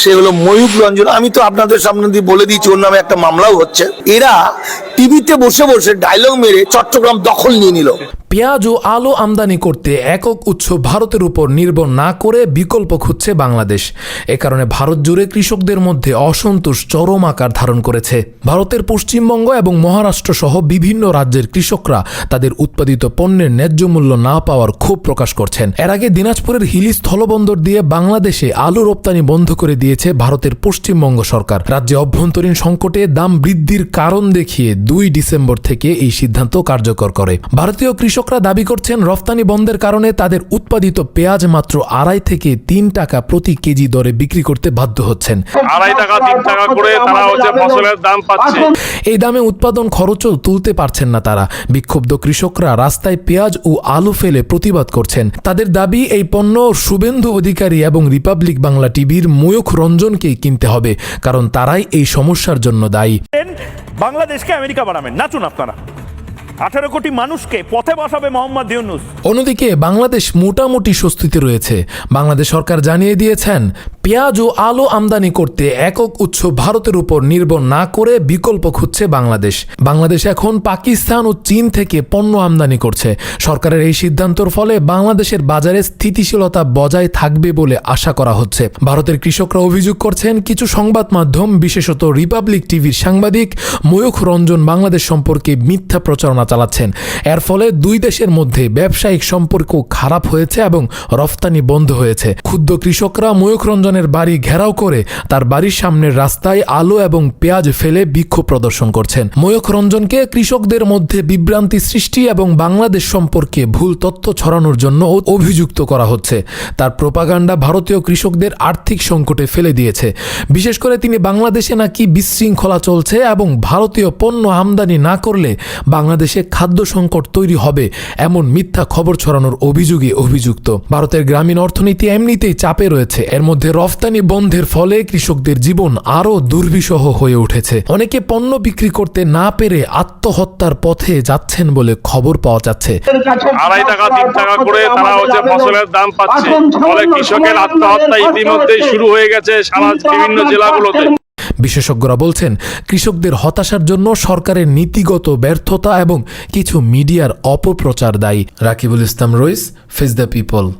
সে হলো রঞ্জন। আমি তো আপনাদের সামনে দিয়ে বলে দিয়েছি, ওর নামে একটা মামলাও হচ্ছে। এরা টিভিতে বসে বসে ডায়লগ মেরে চট্টগ্রাম দখল নিয়ে নিল। পেঁয়াজ ও আলু আমদানি করতে একক উৎস ভারতের উপর নির্ভর না করে বিকল্প খুঁজছে বাংলাদেশ। এ কারণে ভারত জুড়ে কৃষকদের মধ্যে অসন্তোষ চরম আকার ধারণ করেছে। ভারতের পশ্চিমবঙ্গ এবং মহারাষ্ট্র সহ বিভিন্ন রাজ্যের কৃষকরা তাদের উৎপাদিত পণ্যের ন্যায্য মূল্য না পাওয়ার ক্ষোভ প্রকাশ করছেন। এর আগে দিনাজপুরের হিলি স্থলবন্দর দিয়ে বাংলাদেশে আলু রপ্তানি বন্ধ করে দিয়েছে ভারতের পশ্চিমবঙ্গ সরকার। রাজ্যে অভ্যন্তরীণ সংকটে দাম বৃদ্ধির কারণ দেখিয়ে দুই ডিসেম্বর থেকে এই সিদ্ধান্ত কার্যকর করে। ভারতীয় কৃষকরা দাবি করছেন রফতানি বন্ধের কারণে তাদের উৎপাদিত পেঁয়াজ মাত্র আড়াই থেকে তিন টাকা প্রতি কেজি দরে বিক্রি করতে বাধ্য হচ্ছেন। আড়াই টাকা তিন টাকা করে তারা হচ্ছে ফসলের দাম পাচ্ছে। এই দামে উৎপাদন খরচও তুলতে পারছেন না তারা। বিক্ষুব্ধ কৃষকরা রাস্তায় পেঁয়াজ ও আলু ফেলে প্রতিবাদ করছেন। তাদের দাবি এই পণ্য শুভেন্দু অধিকারী এবং রিপাবলিক বাংলা টিভির ময়ূখ রঞ্জনকেই কিনতে হবে কারণ তারাই এই সমস্যার জন্য দায়ী। বাংলাদেশকে আমেরিকা বানাবেন। নাচুন আপনারা। আঠারো কোটি মানুষকে পথে বসাবে মোহাম্মদ ইউনুস। অন্যদিকে বাংলাদেশ মোটামুটি স্বস্তিতে রয়েছে। বাংলাদেশ সরকার জানিয়ে দিয়েছেন, পেঁয়াজ ও আলু আমদানি করতে একক উৎস ভারতের উপর নির্ভর না করে বিকল্প খুঁজছে বাংলাদেশ। বাংলাদেশ এখন পাকিস্তান ও চীন থেকে পণ্য আমদানি করছে। সরকারের এই সিদ্ধান্তর ফলে বাংলাদেশের বাজারে স্থিতিশীলতা বজায় থাকবে বলে আশা করা হচ্ছে। ভারতের কৃষকরা অভিযোগ করছেন, কিছু সংবাদ মাধ্যম, বিশেষত রিপাবলিক টিভির সাংবাদিক ময়ূখ রঞ্জন বাংলাদেশ সম্পর্কে মিথ্যা প্রচারণা চালাচ্ছেন। এর ফলে দুই দেশের মধ্যে ব্যবসায়িক সম্পর্ক খারাপ হয়েছে এবং রফতানি বন্ধ হয়েছে। ক্ষুদ্র কৃষকরা ময়ূখ রঞ্জনের বাড়ি ঘেরাও করে তার বাড়ির সামনের রাস্তায় আলু এবং পেঁয়াজ ফেলে বিক্ষোভ প্রদর্শন করছেন। ময়ূখ রঞ্জনকে কৃষকদের মধ্যে বিভ্রান্তি সৃষ্টি এবং বাংলাদেশ সম্পর্কে ভুল তথ্য ছড়ানোর জন্য অভিযুক্ত করা হচ্ছে। তার প্রোপাগান্ডা ভারতীয় কৃষকদের আর্থিক সংকটে ফেলে দিয়েছে। বিশেষ করে তিনি বাংলাদেশে নাকি বিশৃঙ্খলা চলছে এবং ভারতীয় পণ্য আমদানি না করলে বাংলাদেশে খাদ্য সংকট তৈরি হবে, এমন মিথ্যা খবর ছড়ানোর অভিযোগে অভিযুক্ত। ভারতের গ্রামীণ অর্থনীতি এমনিতেই চাপে রয়েছে। এর মধ্যে রফতানি বন্ধের ফলে কৃষকদের জীবন আরও দুর্বিষহ হয়ে উঠেছে। অনেকে পণ্য বিক্রি করতে না পেরে আত্মহত্যার পথে যাচ্ছেন বলে খবর পাওয়া যাচ্ছে। আড়াই টাকা, তিন টাকা করে তারা হচ্ছে ফসলের দাম পাচ্ছে। ফলে কৃষকের আত্মহত্যা ইতিমধ্যেই শুরু হয়ে গেছে সারা বিভিন্ন জেলাগুলোতে। বিশেষজ্ঞরা বলছেন, কৃষকদের হতাশার জন্য সরকারের নীতিগত ব্যর্থতা এবং কিছু মিডিয়ার অপপ্রচার দায়ী। Rakibul Islam Rais, face the people.